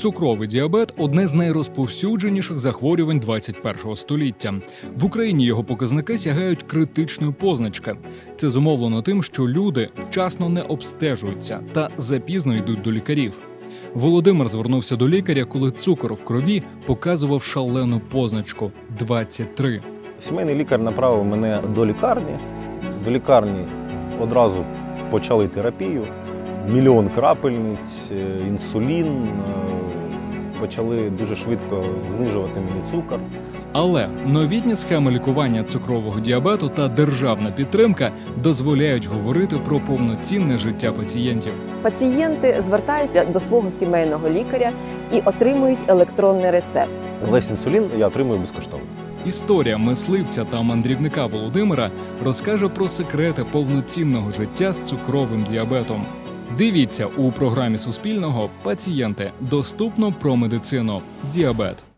Цукровий діабет одне з найрозповсюдженіших захворювань 21 століття. В Україні його показники сягають критичної позначки. Це зумовлено тим, що люди вчасно не обстежуються та запізно йдуть до лікарів. Володимир звернувся до лікаря, коли цукор в крові показував шалену позначку 23. Сімейний лікар направив мене до лікарні. До лікарні одразу почали терапію. Мільйон крапельниць, е, інсулін. Почали дуже швидко знижувати мені цукор. Але новітні схеми лікування цукрового діабету та державна підтримка дозволяють говорити про повноцінне життя пацієнтів. Пацієнти звертаються до свого сімейного лікаря і отримують електронний рецепт. Весь інсулін я отримую безкоштовно. Історія мисливця та мандрівника Володимира розкаже про секрети повноцінного життя з цукровим діабетом. Дивіться у програмі Суспільного пацієнти доступно про медицину. Діабет.